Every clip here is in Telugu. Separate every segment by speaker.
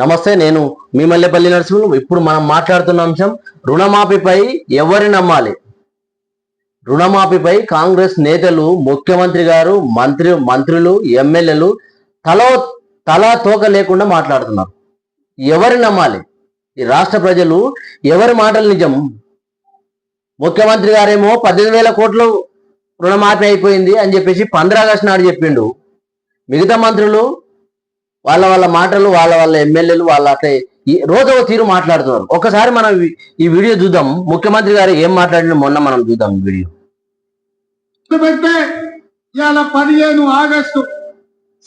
Speaker 1: నమస్తే నేను మీ మల్లెపల్లి నరసింహులు. ఇప్పుడు మనం మాట్లాడుతున్న అంశం రుణమాఫీపై ఎవరి నమ్మాలి? రుణమాఫీపై కాంగ్రెస్ నేతలు ముఖ్యమంత్రి గారు మంత్రి మంత్రులు ఎమ్మెల్యేలు తలో తలా తోక లేకుండా మాట్లాడుతున్నారు. ఎవరి నమ్మాలి? ఈ రాష్ట్ర ప్రజలు ఎవరి మాటలు నిజం? ముఖ్యమంత్రి గారేమో పద్దెనిమిది వేల కోట్లు రుణమాఫీ అయిపోయింది అని చెప్పేసి పంద్ర ఆగస్టు నాడు చెప్పిండు. మిగతా మంత్రులు వాళ్ళ వాళ్ళ మాటలు వాళ్ళ వాళ్ళ ఎమ్మెల్యేలు వాళ్ళ అట్లా రోజు ఒక తీరు మాట్లాడుతున్నారు. ఒకసారి మనం ఈ- ఈ వీడియో చూద్దాం. ముఖ్యమంత్రి గారు ఏం మాట్లాడిన మొన్న మనం చూద్దాం ఈ వీడియో.
Speaker 2: పెడితే ఇవాళ పదిహేను ఆగస్టు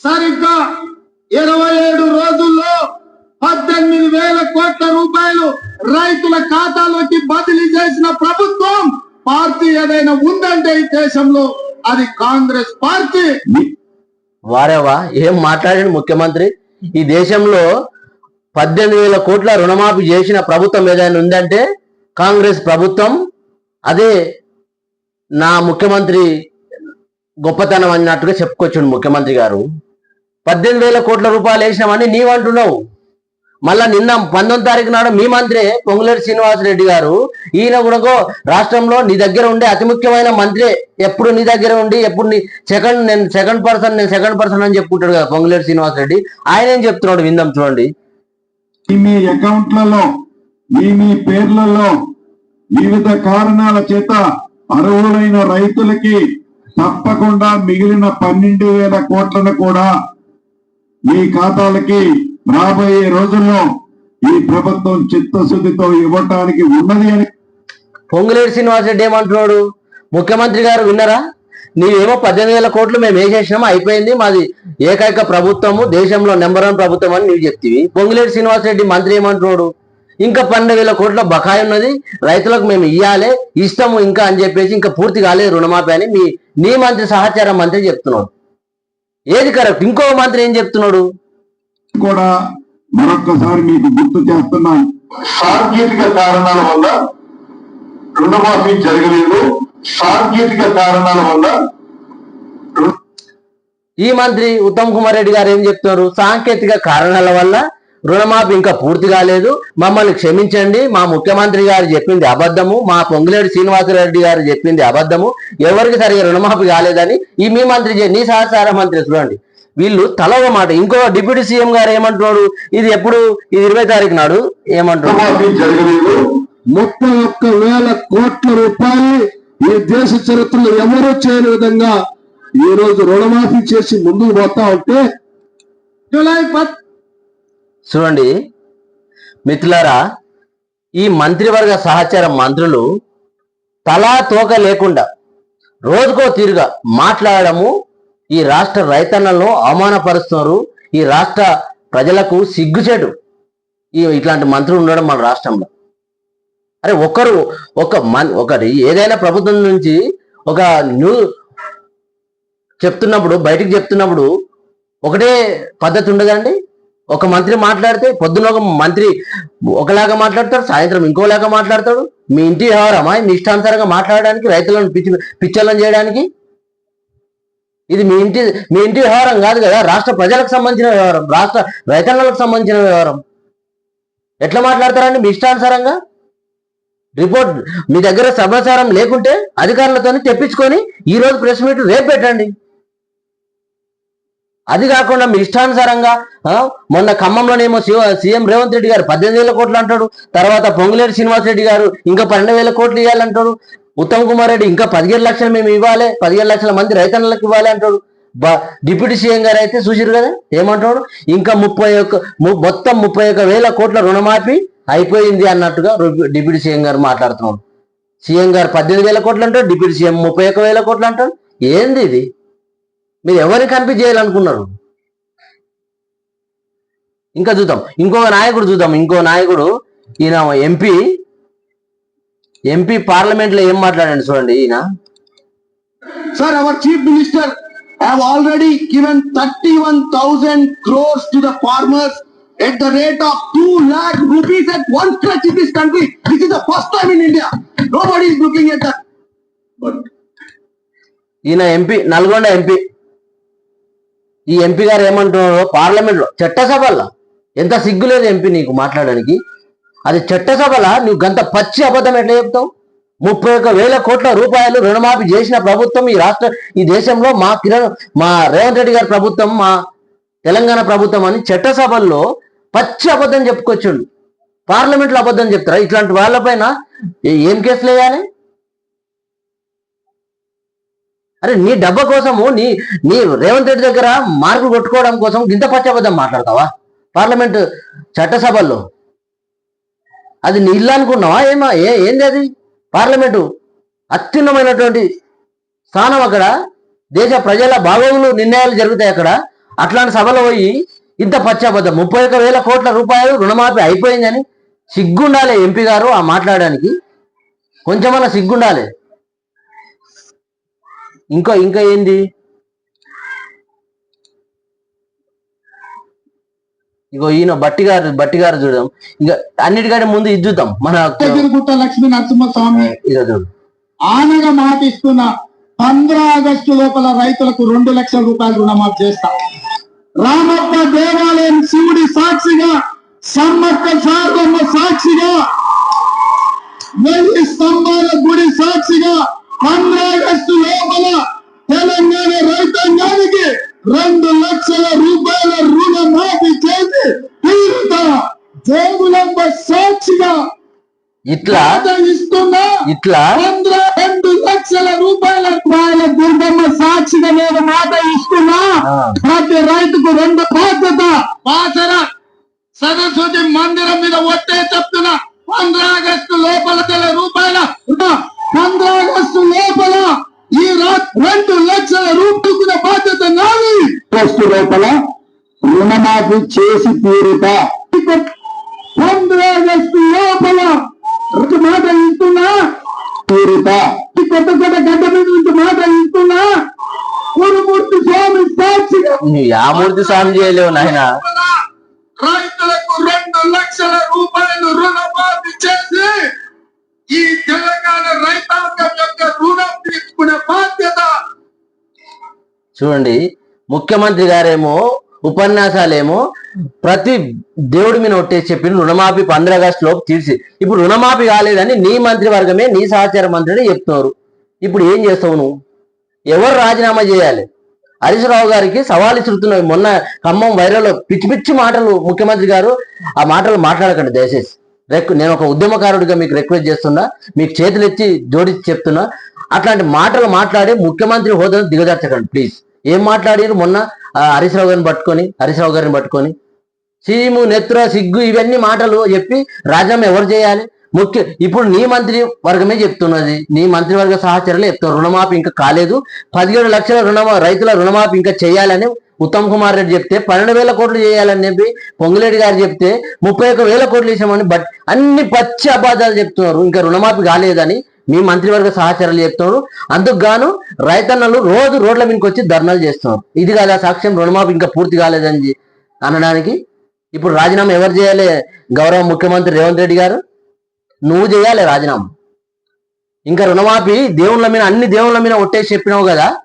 Speaker 2: సరిగ్గా ఇరవై ఏడు రోజుల్లో పద్దెనిమిది వేల కోట్ల రూపాయలు రైతుల ఖాతాలోకి బదిలీ చేసిన ప్రభుత్వం పార్టీ ఏదైనా ఉందంటే ఈ దేశంలో అది కాంగ్రెస్ పార్టీ.
Speaker 1: వారేవా? ఏం మాట్లాడిన ముఖ్యమంత్రి? ఈ దేశంలో పద్దెనిమిది వేల కోట్ల రుణమాఫీ చేసిన ప్రభుత్వం ఏదైనా ఉందంటే కాంగ్రెస్ ప్రభుత్వం అదే నా ముఖ్యమంత్రి గొప్పతనం అన్నట్టుగా చెప్పుకొచ్చిండు ముఖ్యమంత్రి గారు. పద్దెనిమిది వేల కోట్ల రూపాయలు వేసినామని నీవంటున్నావు. మళ్ళా నిన్న పంతొమ్మిది తారీఖు నాడు మీ మంత్రి పొంగులేరు శ్రీనివాసరెడ్డి గారు ఈయన కూడా రాష్ట్రంలో నీ దగ్గర ఉండే అతి ముఖ్యమైన మంత్రి ఎప్పుడు నీ దగ్గర ఉండి ఎప్పుడు నీ సెకండ్ నేను సెకండ్ పర్సన్ నేను సెకండ్ పర్సన్ అని చెప్పుకుంటాడు కదా పొంగులేరు శ్రీనివాసరెడ్డి. ఆయన ఏం చెప్తున్నాడు విందాం చూడండి.
Speaker 2: మీ మీ అకౌంట్లలో మీ మీ పేర్లలో వివిధ కారణాల చేత అర్హులైన రైతులకి తప్పకుండా మిగిలిన పన్నెండు వేల కోట్లను కూడా మీ ఖాతాలకి రాబోయే రోజుల్లో ఈ ప్రభుత్వం చిత్తశుద్ధితో ఇవ్వటానికి ఉన్నది అని.
Speaker 1: పొంగులేరు శ్రీనివాస్ రెడ్డి ఏమంటున్నాడు? ముఖ్యమంత్రి గారు విన్నరా? నీవేమో పద్దెనిమిది వేల కోట్లు మేము వేసేసినాము అయిపోయింది. మాది ఏకైక ప్రభుత్వము దేశంలో నెంబర్ వన్ ప్రభుత్వం అని నువ్వు చెప్తివి. శ్రీనివాస్ శ్రీనివాసరెడ్డి మంత్రి ఏమంటున్నాడు? ఇంకా పన్నెండు వేల కోట్ల బకాయి ఉన్నది. రైతులకు మేము ఇయ్యాలి ఇస్తాము ఇంకా అని చెప్పేసి ఇంకా పూర్తి కాలేదు రుణమాఫీ అని మీ నీ మంత్రి సహచార మంత్రి చెప్తున్నాడు. ఏది కరెక్ట్? ఇంకో మంత్రి ఏం చెప్తున్నాడు?
Speaker 2: కూడా మరొక్కసారి మీకు గుర్తు చేస్తున్నాను.
Speaker 3: సాంకేతిక కారణాల వల్ల రుణమాఫీ జరగలేదు. సాంకేతిక కారణాల వల్ల
Speaker 1: ఈ మంత్రి ఉత్తమ్ కుమార్ రెడ్డి గారు ఏం చెప్తున్నారు? సాంకేతిక కారణాల వల్ల రుణమాఫీ ఇంకా పూర్తి కాలేదు. మమ్మల్ని క్షమించండి. మా ముఖ్యమంత్రి గారు చెప్పింది అబద్ధము. మా పొంగులేడు శ్రీనివాసరెడ్డి గారు చెప్పింది అబద్ధము. ఎవరికి సరిగా రుణమాఫీ కాలేదని ఈ మీ మంత్రి నీ సహచార మంత్రి చూడండి. వీళ్ళు తల ఒక మాట. ఇంకో డిప్యూటీ సీఎం గారు ఏమంటున్నాడు? ఇది ఎప్పుడు? ఇది ఇరవై తారీఖు నాడు ఏమంటున్నాడు?
Speaker 2: ముప్పై ఒక్క వేల కోట్ల రూపాయలు ఈ దేశ చరిత్రలో ఎవరూ చేయని విధంగా ఈ రోజు రుణమాఫీ చేసి ముందుకు పోతా ఉంటే జూలై పత్
Speaker 1: చూడండి. మిత్రులారా ఈ మంత్రివర్గ సహచార మంత్రులు తలా తోక లేకుండా రోజుకో తీరుగా మాట్లాడము ఈ రాష్ట్ర రైతన్నలను అవమానపరుస్తున్నారు. ఈ రాష్ట్ర ప్రజలకు సిగ్గుచేటు. ఈ ఇట్లాంటి మంత్రులు ఉండడం మన రాష్ట్రంలో. అరే ఒకరు ఒక మన్ ఒకటి ఏదైనా ప్రభుత్వం నుంచి ఒక న్యూ చెప్తున్నప్పుడు బయటికి చెప్తున్నప్పుడు ఒకటే పద్ధతి ఉండదండి. ఒక మంత్రి మాట్లాడితే పొద్దున ఒక మంత్రి ఒకలాగా మాట్లాడతాడు సాయంత్రం ఇంకోలాగా మాట్లాడతాడు. మీ ఇంటి వ్యవహారమా? మీ ఇష్టానుసారంగా మాట్లాడడానికి రైతులను పిచ్చి పిచ్చలను చేయడానికి ఇది మీ ఇంటి మీ ఇంటి వ్యవహారం కాదు కదా. రాష్ట్ర ప్రజలకు సంబంధించిన వ్యవహారం రాష్ట్ర రైతన్నలకు సంబంధించిన వ్యవహారం. ఎట్లా మాట్లాడతారండి మీ ఇష్టానుసారంగా? రిపోర్ట్ మీ దగ్గర సమాచారం లేకుంటే అధికారులతో తెప్పించుకొని ఈ రోజు ప్రెస్ మీట్ రేపు పెట్టండి. అది కాకుండా మీ ఇష్టానుసారంగా మొన్న ఖమ్మంలోనేమో శివ- సీఎం రేవంత్ రెడ్డి గారు పద్దెనిమిది వేల కోట్లు అంటాడు తర్వాత పొంగులేరు శ్రీనివాసరెడ్డి గారు ఇంకా పన్నెండు వేల కోట్లు ఇవ్వాలంటాడు ఉత్తమ్ కుమార్ రెడ్డి ఇంకా పదిహేడు లక్షలు మేము ఇవ్వాలి పదిహేడు లక్షల మంది రైతన్నలకు ఇవ్వాలి అంటాడు. డిప్యూటీ సీఎం గారు అయితే చూసిరు కదా ఏమంటాడు? ఇంకా ముప్పై ఒక్క మొత్తం ముప్పై ఒక్క వేల కోట్ల రుణమాఫీ అయిపోయింది అన్నట్టుగా డిప్యూటీ సీఎం గారు మాట్లాడుతున్నాడు. సీఎం గారు పద్దెనిమిది వేల కోట్లు అంటాడు డిప్యూటీ సీఎం ముప్పై ఒక్క వేల కోట్లు అంటాడు. ఏంది ఇది? మీరు ఎవరిని కన్ఫ్యూజ్ చేయాలనుకున్నారు? ఇంకా చూద్దాం. ఇంకో నాయకుడు చూద్దాం. ఇంకో నాయకుడు ఈయన ఎంపీ ఎంపీ పార్లమెంట్లో ఏం మాట్లాడండి చూడండి ఈయన.
Speaker 2: Sir our chief minister have already given thirty one thousand crores to the farmers at the rate of two lakh rupees at one stretch in this country this is the first time in India nobody is looking at that
Speaker 1: ఈయన ఎంపీ నల్గొండ ఎంపీ ఈ ఎంపీ గారు ఏమంటున్నారు పార్లమెంట్లో చట్టసభలో ఎంత సిగ్గు ఎంపీ నీకు మాట్లాడడానికి? అది చట్టసభల నువ్వు గంత పచ్చి అబద్ధం ఎట్లా చెప్తావు? ముప్పై ఒక్క వేల కోట్ల రూపాయలు రుణమాఫీ చేసిన ప్రభుత్వం ఈ రాష్ట్ర ఈ దేశంలో మా కిరణ్ మా రేవంత్ రెడ్డి గారి ప్రభుత్వం మా తెలంగాణ ప్రభుత్వం అని చట్టసభల్లో పచ్చి అబద్ధం చెప్పుకొచ్చిండు. పార్లమెంట్లో అబద్ధం చెప్తారా? ఇట్లాంటి వాళ్ళపైన ఏం కేసులు వేయాలి? అరే నీ డబ్బా కోసము నీ నీ రేవంత్ రెడ్డి దగ్గర మార్కులు కొట్టుకోవడం కోసం గింత పచ్చి అబద్ధం మాట్లాడతావా? పార్లమెంట్ చట్టసభల్లో అది నీళ్ళు ఇల్లు అనుకున్నావా? ఏమా? ఏ ఏంది అది? పార్లమెంటు. అత్యున్నమైనటువంటి స్థానం అక్కడ. దేశ ప్రజల భాగములు నిర్ణయాలు జరుగుతాయి అక్కడ. అట్లాంటి సభలో పోయి ఇంత పచ్చాబద్ధం ముప్పై ఒక వేల కోట్ల రూపాయలు రుణమాఫీ అయిపోయిందని సిగ్గుండాలి ఎంపీ గారు ఆ మాట్లాడడానికి. కొంచెమన్నా సిగ్గుండాలి. ఇంకా ఇంకా ఏంది? ఇగో ఈయన బట్టి గారు బట్టి గారు చూడడం ఇంకా అన్నిటికంటే ముందు ఇది చూద్దాం. మన
Speaker 2: గుట్ట లక్ష్మీ నరసింహస్వామి
Speaker 1: ఇక చూడు.
Speaker 2: ఆనగా మాటిస్తున్న పంద్ర ఆగస్టు లోపల రైతులకు రెండు లక్షల రూపాయలు రుణమాఫీ చేస్తా. రామప్ప దేవాలయం శివుడి సాక్షిగా సమ్మక్క సారమ్మ సాక్షిగా వెయ్యి స్తంభాల గుడి సాక్షిగా పంద్ర ఆగస్టు లోపల
Speaker 1: ఇట్లా
Speaker 2: ఇస్తున్నా
Speaker 1: ఇట్లా
Speaker 2: రెండు లక్షల రూపాయల రూపాయల దుర్గమ్మ సాక్షిగా నేను మాట ఇస్తున్నా. ప్రతి రైతుకు రెండు బాధ్యత. వాసన సరస్వతి మందిరం మీద ఒట్టే చెప్తున్నా. పంద్ర ఆగస్టు లోపల తెల రూపాయల పంద్ర ఆగస్టు లోపల ఈ రెండు లక్షల రూపాయల బాధ్యత నాది. ఆగస్టు లోపల రుణమాఫీ చేసి తీరుతా. పంద్ర ఆగస్టు లోపల మాట ఇస్తున్నా? తీరుతా కొత్త కొత్త గడ్డ మీద మాట ఇస్తున్నా? కురుమూర్తి స్వామి సాక్షిగా.
Speaker 1: యామూర్తి స్వామి చేయలేవు నాయన.
Speaker 2: రైతులకు రెండు లక్షల రూపాయలు రుణమాఫీ చేసి ఈ తెలంగాణ రైతాంగం యొక్క రుణం తీసుకునే బాధ్యత.
Speaker 1: చూడండి ముఖ్యమంత్రి గారేమో ఉపన్యాసాలేమో ప్రతి దేవుడి మీద ఒట్టేసి చెప్పిన రుణమాఫీ పంద్ర ఆగస్టు లోపు తీర్చి. ఇప్పుడు రుణమాఫీ కాలేదని నీ మంత్రివర్గమే నీ సహచార మంత్రిని చెప్తున్నారు. ఇప్పుడు ఏం చేస్తావు నువ్వు? ఎవరు రాజీనామా చేయాలి? హరీష్ రావు గారికి సవాల్ ఇస్తున్నాయి మొన్న ఖమ్మం వైరల్ పిచ్చి పిచ్చి మాటలు ముఖ్యమంత్రి గారు ఆ మాటలు మాట్లాడకండి దయచేసి. రెక్ నేను ఒక ఉద్యమకారుడిగా మీకు రిక్వెస్ట్ చేస్తున్నా మీకు చేతులు ఎత్తి జోడించి చెప్తున్నా. అట్లాంటి మాటలు మాట్లాడి ముఖ్యమంత్రి హోదాను దిగజార్చకండి ప్లీజ్. ఏం మాట్లాడారు? మొన్న హరీశ్రావు రావు గారిని పట్టుకొని హరీశ్రావు గారిని పట్టుకొని. సీము నెత్ర సిగ్గు ఇవన్నీ మాటలు చెప్పి రాజీనామా ఎవరు చేయాలి? ముఖ్య ఇప్పుడు నీ మంత్రి వర్గమే చెప్తున్నది. నీ మంత్రివర్గ సహచరులు చెప్తున్నారు రుణమాఫీ ఇంకా కాలేదు. పదిహేడు లక్షల రుణమా రైతుల రుణమాఫీ ఇంకా చేయాలని ఉత్తమ్ కుమార్ రెడ్డి చెప్తే పన్నెండు వేల కోట్లు చేయాలని చెప్పి పొంగులేడి గారు చెప్తే ముప్పై ఒక్క వేల కోట్లు ఇచ్చామని బట్ అన్ని పచ్చి అబద్ధాలు చెప్తున్నారు. ఇంకా రుణమాఫీ కాలేదని మీ మంత్రివర్గ సహచరులు చెప్తున్నారు. అందుకు గాను రైతన్నలు రోజు రోడ్ల మీదకి వచ్చి ధర్నాలు చేస్తున్నారు. ఇది కాదా సాక్ష్యం రుణమాఫీ ఇంకా పూర్తి కాలేదని అనడానికి ఇప్పుడు రాజీనామా ఎవరు చేయాలి? గౌరవ ముఖ్యమంత్రి రేవంత్ రెడ్డి గారు. నువ్వు చేయాలి రాజీనామా. ఇంకా రుణమాఫీ దేవుళ్ళ మీద అన్ని దేవుళ్ళ మీద ఒట్టేసి చెప్పినావు కదా.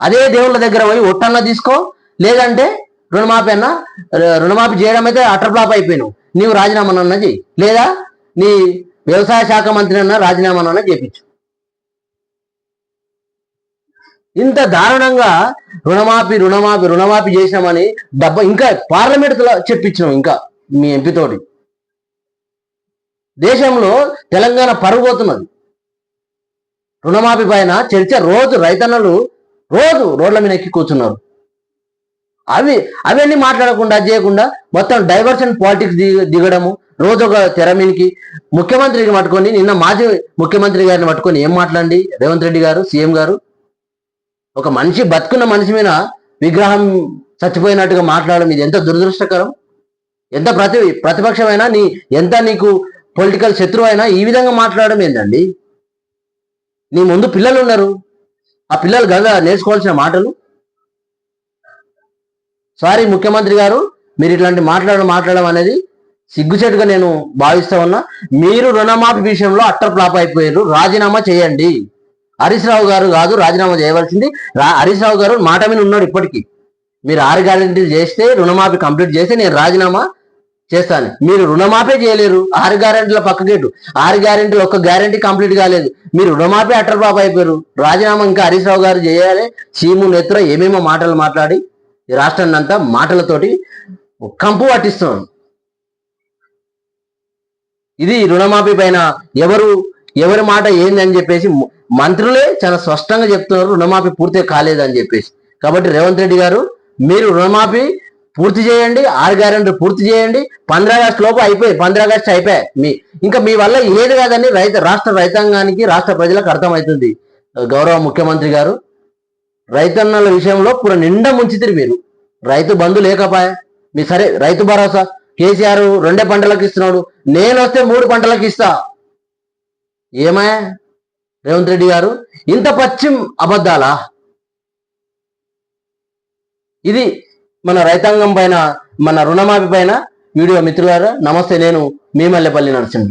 Speaker 1: అదే దేవుళ్ళ దగ్గర పోయి ఒట్టన్నా తీసుకో. లేదంటే రుణమాఫీ అన్న రుణమాఫీ చేయడం అయితే అటర్ ఫ్లాప్ అయిపోయినావు. నీవు రాజీనామా అన్న చెయ్యి. లేదా నీ వ్యవసాయ శాఖ మంత్రి అన్న రాజీనామాన చేపించు. ఇంత దారుణంగా రుణమాఫీ రుణమాఫీ రుణమాఫీ చేసినామని డబ్బా ఇంకా పార్లమెంట్ చెప్పించినాం ఇంకా మీ ఎంపీతోటి దేశంలో తెలంగాణ పరుగుపోతున్నది. రుణమాఫీ పైన చర్చ రోజు రైతన్నలు రోజు రోడ్ల మీద ఎక్కి కూర్చున్నారు. అవి అవన్నీ మాట్లాడకుండా చేయకుండా మొత్తం డైవర్షన్ పాలిటిక్స్ దిగడము. రోజు ఒక తెర మీదకి ముఖ్యమంత్రిని పట్టుకొని నిన్న మాజీ ముఖ్యమంత్రి గారిని పట్టుకొని ఏం మాట్లాడి రేవంత్ రెడ్డి గారు సీఎం గారు? ఒక మనిషి బతుకున్న మనిషి మీద విగ్రహం చచ్చిపోయినట్టుగా మాట్లాడడం ఇది ఎంత దురదృష్టకరం? ఎంత ప్రతి ప్రతిపక్షమైనా నీ ఎంత నీకు పొలిటికల్ శత్రువు అయినా ఈ విధంగా మాట్లాడడం ఏంటండి నీ ముందు పిల్లలు ఉన్నారు. ఆ పిల్లలు గంగా నేర్చుకోవాల్సిన మాటలు. సారీ ముఖ్యమంత్రి గారు మీరు ఇట్లాంటి మాట్లాడడం మాట్లాడడం అనేది సిగ్గుచేటుగా నేను భావిస్తా ఉన్నా మీరు రుణమాఫీ విషయంలో అట్టర్ ఫ్లాప్ అయిపోయారు రాజీనామా చేయండి. హరీష్ రావు గారు కాదు రాజీనామా చేయవలసింది. హరీష్ రావు గారు మాట మీద ఉన్నాడు ఇప్పటికీ. మీరు ఆరు గ్యారెంటీలు చేస్తే రుణమాఫీ కంప్లీట్ చేస్తే నేను రాజీనామా చేస్తాను. మీరు రుణమాఫీ చేయలేరు. ఆరు గ్యారెంటీల పక్క గేటు. ఆరు గ్యారెంటీలు ఒక్క గ్యారెంటీ కంప్లీట్ కాలేదు. మీరు రుణమాఫీ అట్టర్ బాబు అయిపోయారు. రాజీనామా ఇంకా హరీష్ రావు గారు చేయాలి. చీము నేత్ర ఏమేమో మాటలు మాట్లాడి ఈ రాష్ట్రాన్ని అంతా మాటలతోటి కంపు పట్టిస్తున్నాను. ఇది రుణమాఫీ పైన ఎవరు ఎవరి మాట ఏందని చెప్పేసి మంత్రులే చాలా స్పష్టంగా చెప్తున్నారు రుణమాఫీ పూర్తి కాలేదని చెప్పేసి. కాబట్టి రేవంత్ రెడ్డి గారు మీరు రుణమాఫీ పూర్తి చేయండి ఆరు గ్యారెంటీ పూర్తి చేయండి పంద్రా ఆగస్టు లోపు అయిపోయి పంద్రా ఆగస్టు అయిపోయాయి మీ ఇంకా మీ వల్ల ఏది కాదని రైతు రాష్ట్ర రైతాంగానికి రాష్ట్ర ప్రజలకు అర్థమవుతుంది. గౌరవ ముఖ్యమంత్రి గారు రైతన్నల విషయంలో పూర నిండా ముంచితిరి మీరు. రైతు బంధు లేకపాయే? మీ సరే రైతు భరోసా? కేసీఆర్ రెండే పంటలకు ఇస్తున్నాడు. నేను వస్తే మూడు పంటలకు ఇస్తా. ఏమయ్య రేవంత్ రెడ్డి గారు ఇంత పశ్చిమ అబద్ధాలా? ఇది మన రైతాంగం పైన మన రుణమాఫీ పైన వీడియో మిత్రులారా నమస్తే నేను మీ మల్లెపల్లి నరసింహ.